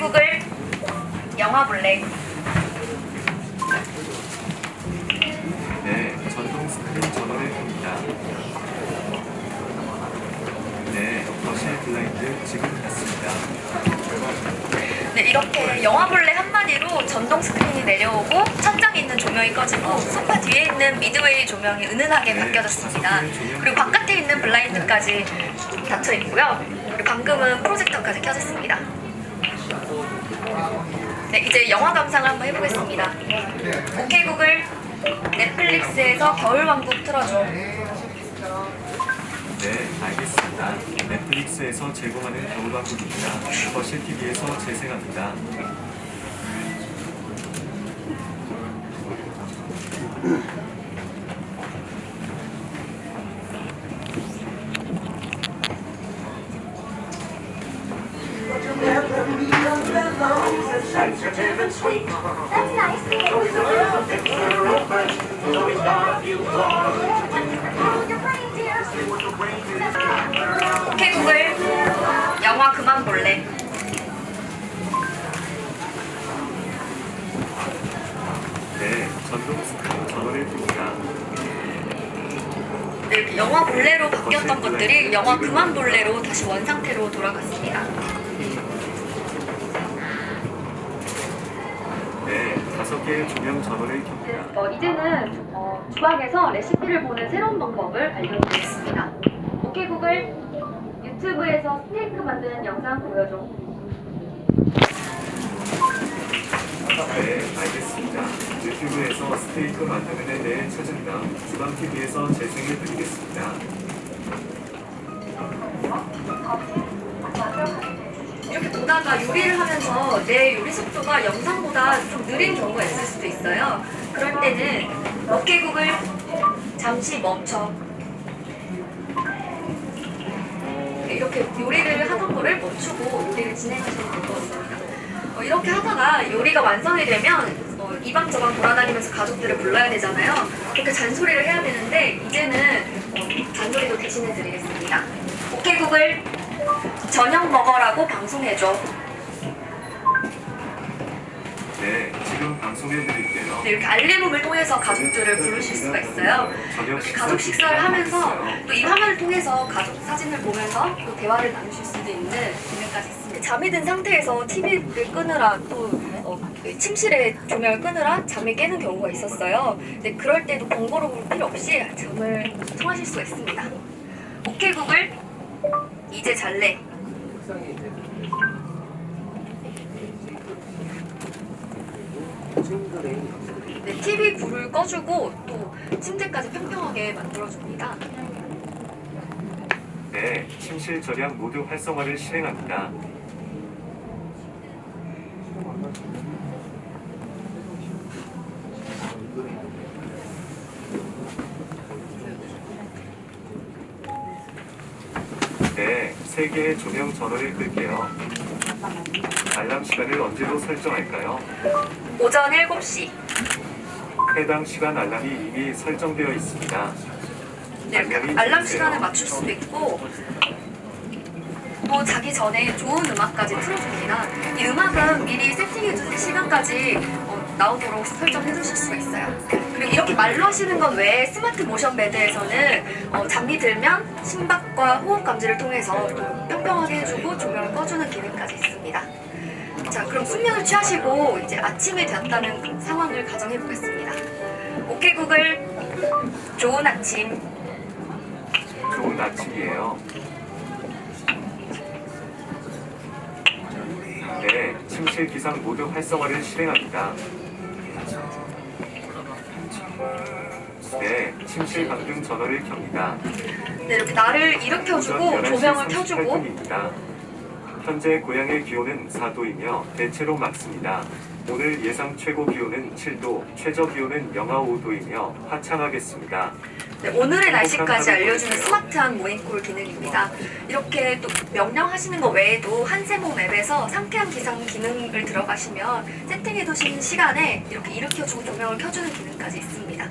구글 영화 볼래 네, 전동 스크린 전원을 켭니다. 네, 거실 블라인드 지금 닫습니다. 네, 이렇게 영화 볼래 한마디로 전동 스크린이 내려오고 천장에 있는 조명이 꺼지고 소파 뒤에 있는 미드웨이 조명이 은은하게 바뀌어졌습니다. 그리고 바깥에 있는 블라인드까지 닫혀 있고요. 그리고 방금은 프로젝터까지 켜졌습니다. 네, 이제 영화 감상을 한번 해보겠습니다. 오케이 구글 넷플릭스에서 겨울왕국 틀어줘. 네, 알겠습니다. 넷플릭스에서 제공하는 겨울왕국입니다. 거실 TV에서 재생합니다. 오케이 구글 영화 그만 볼래. 네, 전동 스크린 전원을 켭니다. 네, 영화 볼래로 바뀌었던 것들이 영화 그만 볼래로 다시 원상태로 돌아갔습니다. 다섯 개의 조명 전원을 켭니다. 어, 이제는 어, 주방에서 레시피를 보는 새로운 방법을 알려드리겠습니다. 오케이 구글 유튜브에서 스테이크 만드는 영상 보여줘. 네, 알겠습니다. 유튜브에서 스테이크 만드는 데 찾은 다음 주방 TV에서 재생해드리겠습니다. 이렇게 보다가 요리를 하면서 내 요리 속도가 영상보다 좀 느린 경우가 있을 수도 있어요. 그럴 때는 구글 잠시 멈춰. 이렇게 요리를 하던 거를 멈추고 요리를 것 같습니다. 어, 이렇게 하다가 요리가 완성이 되면 어, 이방저방 돌아다니면서 가족들을 불러야 되잖아요. 그렇게 잔소리를 해야 되는데 이제는 어, 잔소리도 대신해 드리겠습니다. 구글 저녁 먹어라고 방송해줘. 네, 지금 방송해드릴게요. 네, 이렇게 알림음을 통해서 가족들을 부르실 수가 있어요. 이렇게 가족 식사를 하면서 또 이 화면을 통해서 가족 사진을 보면서 또 대화를 나누실 수도 있는 기능까지 있습니다. 잠이 든 상태에서 TV를 끄느라 또 어, 그 침실에 조명을 끄느라 잠이 깨는 경우가 있었어요. 근데 그럴 때도 번거로움 필요 없이 잠을 청하실 수가 있습니다. 오케이 구글 이제 잘래. 네, TV 불을 꺼주고 또 침대까지 평평하게 만들어줍니다. 네, 침실 절약 모두 활성화를 실행합니다. 네, 세 개의 조명 전원을 끌게요. 알람 시간을 언제로 설정할까요? 오전 7시. 해당 시간 알람이 이미 설정되어 있습니다. 네, 이렇게 알람 시간을 맞출 수도 있고 또 자기 전에 좋은 음악까지 틀어줍니다. 이 음악은 미리 세팅해준 시간까지 어, 나오도록 설정해 두실 수가 있어요. 말로 하시는 것 외에 스마트 모션 베드에서는 어, 잠이 들면 심박과 호흡 감지를 통해서 또 평평하게 해주고 조명을 꺼주는 기능까지 있습니다. 자, 그럼 숙면을 취하시고 이제 아침이 되었다는 상황을 가정해 보겠습니다. 오케이 구글, 좋은 아침. 좋은 아침이에요. 네, 침실 기상 모두 활성화를 실행합니다. 네, 침실 방등 전원을 켭니다. 네, 이렇게 나를 일으켜주고 조명을 켜주고 현재 고향의 기온은 4도이며 대체로 맑습니다. 오늘 예상 최고 기온은 7도, 최저 기온은 영하 5도이며 화창하겠습니다. 네, 오늘의 날씨까지 알려주는 스마트한 모닝콜 기능입니다. 이렇게 또 명령하시는 것 외에도 한세모 맵에서 상쾌한 기상 기능을 들어가시면 세팅해두신 시간에 이렇게 일으켜주고 조명을 켜주는 기능까지 있습니다.